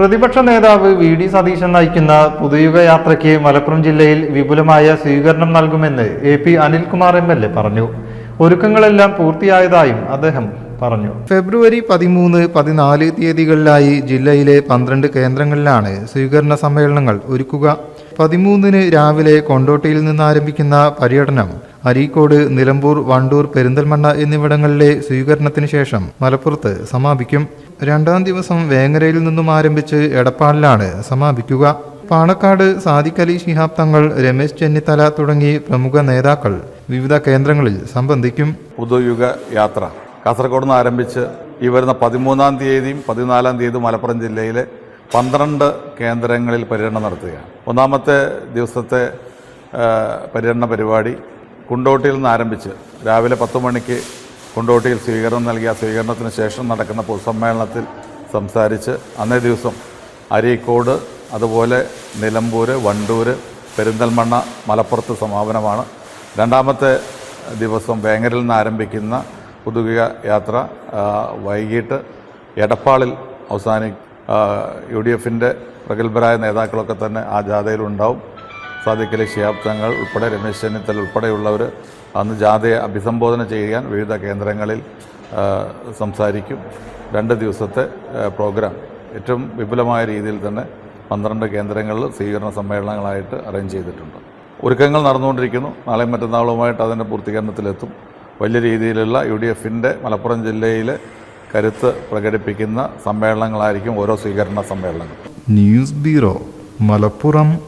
പ്രതിപക്ഷ നേതാവ് V D Satheesan നയിക്കുന്ന പുതുയുഗ യാത്രയ്ക്ക് മലപ്പുറം ജില്ലയിൽ വിപുലമായ സ്വീകരണം നൽകുമെന്ന് A P Anilkumar M L A പറഞ്ഞു. ഒരുക്കങ്ങളെല്ലാം പൂർത്തിയായതായും അദ്ദേഹം പറഞ്ഞു. ഫെബ്രുവരി പതിമൂന്ന് പതിനാല് തീയതികളിലായി ജില്ലയിലെ പന്ത്രണ്ട് കേന്ദ്രങ്ങളിലാണ് സ്വീകരണ സമ്മേളനങ്ങൾ ഒരുക്കുക. പതിമൂന്നിന് രാവിലെ കൊണ്ടോട്ടിയിൽ നിന്ന് ആരംഭിക്കുന്ന പര്യടനം അരീക്കോട് നിലമ്പൂർ വണ്ടൂർ പെരിന്തൽമണ്ണ എന്നിവിടങ്ങളിലെ സ്വീകരണത്തിന് ശേഷം മലപ്പുറത്ത് സമാപിക്കും. രണ്ടാം ദിവസം വേങ്ങരയിൽ നിന്നും ആരംഭിച്ച് എടപ്പാളിലാണ്. സമാപിക്കുക. പാണക്കാട് സാദിഖ് അലി ശിഹാബ് തങ്ങൾ രമേശ് ചെന്നിത്തല തുടങ്ങി പ്രമുഖ നേതാക്കൾ വിവിധ കേന്ദ്രങ്ങളിൽ സംബന്ധിക്കും. പുതുയുഗ യാത്ര. കാസർഗോഡ് നിന്ന് ആരംഭിച്ച് ഈ വരുന്ന പതിമൂന്നാം തീയതിയും പതിനാലാം തീയതിയും മലപ്പുറം ജില്ലയിലെ പന്ത്രണ്ട് കേന്ദ്രങ്ങളിൽ പര്യടനം നടത്തുകയാണ്. ഒന്നാമത്തെ ദിവസത്തെ പര്യടന പരിപാടി കുണ്ടോട്ടിയിൽ നിന്ന് ആരംഭിച്ച് രാവിലെ പത്ത് മണിക്ക് കുണ്ടോട്ടിയിൽ സ്വീകരണം നൽകിയ സ്വീകരണത്തിന് ശേഷം നടക്കുന്ന പൊതുസമ്മേളനത്തിൽ സംസാരിച്ച് അന്നേ ദിവസം അരീക്കോട് അതുപോലെ നിലമ്പൂർ വണ്ടൂർ പെരിന്തൽമണ്ണ മലപ്പുറത്ത് സമാപനമാണ്. രണ്ടാമത്തെ ദിവസം വേങ്ങരിൽ നിന്ന് ആരംഭിക്കുന്ന പുതുകിക യാത്ര വൈകിട്ട് എടപ്പാളിൽ അവസാനി യു ഡി എഫിന്റെ പ്രഗത്ഭരായ നേതാക്കളൊക്കെ തന്നെ ആ ജാഥയിലുണ്ടാവും. സാദിഖ് ശിയാബ്ദങ്ങൾ ഉൾപ്പെടെ രമേശ് ചെന്നിത്തല ഉൾപ്പെടെയുള്ളവർ അന്ന് ജാഥയെ അഭിസംബോധന ചെയ്യാൻ വിവിധ കേന്ദ്രങ്ങളിൽ സംസാരിക്കും. രണ്ട് ദിവസത്തെ പ്രോഗ്രാം. ഏറ്റവും വിപുലമായ രീതിയിൽ തന്നെ പന്ത്രണ്ട് കേന്ദ്രങ്ങളിൽ സ്വീകരണ സമ്മേളനങ്ങളായിട്ട് അറേഞ്ച് ചെയ്തിട്ടുണ്ട്. ഒരുക്കങ്ങൾ നടന്നുകൊണ്ടിരിക്കുന്നു. നാളെ മറ്റന്നാളുമായിട്ട് അതിന്റെ പൂർത്തീകരണത്തിലെത്തും. വലിയ രീതിയിലുള്ള യു ഡി എഫിന്റെ മലപ്പുറം ജില്ലയിലെ കരുത്ത് പ്രകടിപ്പിക്കുന്ന സമ്മേളനങ്ങളായിരിക്കും ഓരോ സ്വീകരണ സമ്മേളനങ്ങൾ ന്യൂസ് ബ്യൂറോ മലപ്പുറം.